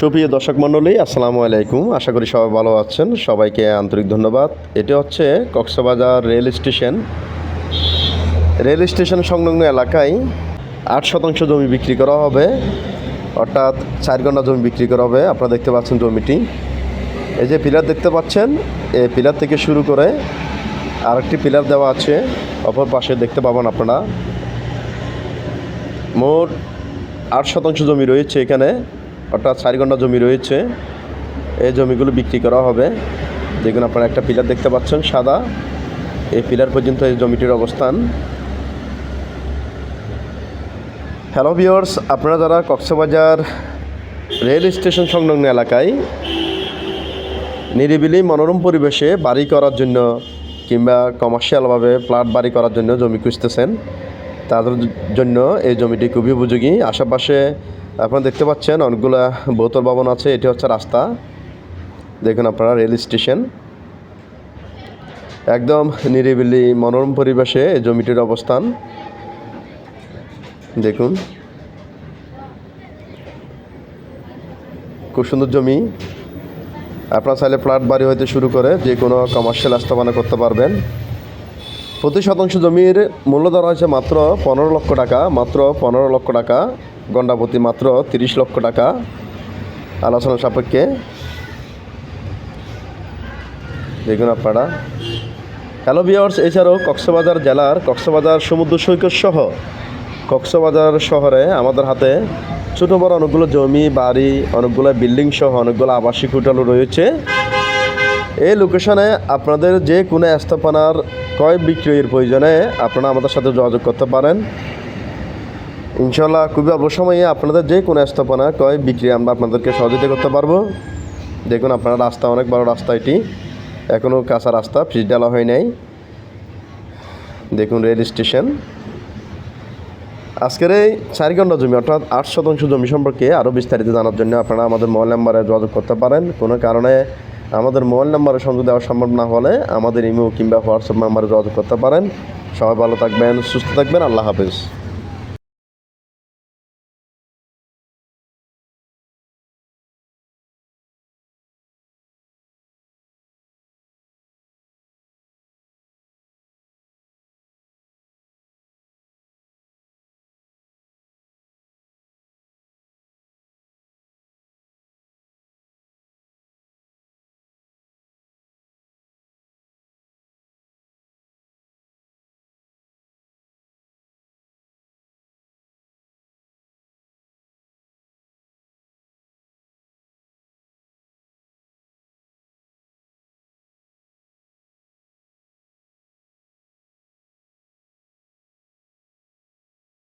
সুপ্রিয় দর্শক মণ্ডলী, আসসালামু আলাইকুম। আশা করি সবাই ভালো আছেন। সবাইকে আন্তরিক ধন্যবাদ। এটি হচ্ছে Cox's Bazar rail station. Rail station সংলগ্ন এলাকায় আট শতাংশ জমি বিক্রি করা হবে। অর্থাৎ চার ঘণ্টা জমি বিক্রি করা হবে। আপনারা দেখতে পাচ্ছেন জমিটি। এই যে পিলার দেখতে পাচ্ছেন এই পিলার থেকে শুরু করে আরেকটি পিলার দেওয়া আছে। অপর পাশে দেখতে পাবেন আপনারা। মোট আট শতাংশ জমি রয়েছে এখানে। অর্থাৎ চার ঘণ্টা জমি রয়েছে। এই জমিগুলো বিক্রি করা হবে। দেখুন আপনারা একটা পিলার দেখতে পাচ্ছেন, সাদা। এই পিলার পর্যন্ত এই জমিটির অবস্থান। হ্যালো ভিওর্স আপনারা যারা কক্সবাজার রেল স্টেশন সংলগ্ন এলাকায় নিরিবিলি মনোরম পরিবেশে বাড়ি করার জন্য কিংবা কমার্শিয়ালভাবে ফ্ল্যাট বাড়ি করার জন্য জমি খুঁজতেছেন, তাদের জন্য এই জমিটি খুবই উপযোগী। আশেপাশে আপনারা দেখতে পাচ্ছেন অনেকগুলো বোতল ভবন আছে, এটি হচ্ছে রাস্তা। দেখুন আপনারা, রেল স্টেশন। একদম নিরিবিলি মনোরম পরিবেশে এই জমিটির অবস্থান। দেখুন। খুব সুন্দর জমি। আপনারা চাইলে ফ্ল্যাট বাড়ি হইতে শুরু করে যে কোনো কমার্শিয়াল স্থাপনা করতে পারবেন। প্রতি শতাংশ জমির মূল্য ধরা হয়েছে মাত্র পনেরো লক্ষ টাকা, মাত্র পনেরো লক্ষ টাকা। গন্ডাপতি মাত্র তিরিশ লক্ষ টাকা। আলোচনা সাপেক্ষে। দেখুন আপনারা। হ্যালো বিয়ার্স এছাড়াও কক্সবাজার জেলার কক্সবাজার সমুদ্র সৈকত সহ কক্সবাজার শহরে আমাদের হাতে ছোটো বড় অনেকগুলো জমি, বাড়ি, অনেকগুলো বিল্ডিং সহ অনেকগুলো আবাসিক হোটেলও রয়েছে। এই লোকেশনে আপনাদের যে কোনো স্থাপনার ক্রয় বিক্রয়ের প্রয়োজনে আপনারা আমাদের সাথে যোগাযোগ করতে পারেন। ইনশাল্লাহ খুবই অল্প সময়ে আপনাদের যে কোনো স্থাপনা ক্রয় বিক্রি আমরা আপনাদেরকে সহযোগিতা করতে পারব। দেখুন আপনার রাস্তা অনেক বড় রাস্তা এটি। এখনও কাঁচা রাস্তা ফিস ডালা হয় নাই। দেখুন রেল স্টেশন। আজকের এই চার ঘণ্টা জমি, অর্থাৎ আট শতাংশ জমি সম্পর্কে আরও বিস্তারিত জানার জন্য আপনারা আমাদের মোবাইল নাম্বারে যোগাযোগ করতে পারেন। কোনো কারণে আমাদের মোবাইল নাম্বারে সংযোগ দেওয়া সম্ভব না হলে আমাদের ইমেল কিংবা হোয়াটসঅ্যাপ নাম্বারে যোগাযোগ করতে পারেন। সবাই ভালো থাকবেন, সুস্থ থাকবেন, আল্লাহ হাফিজ।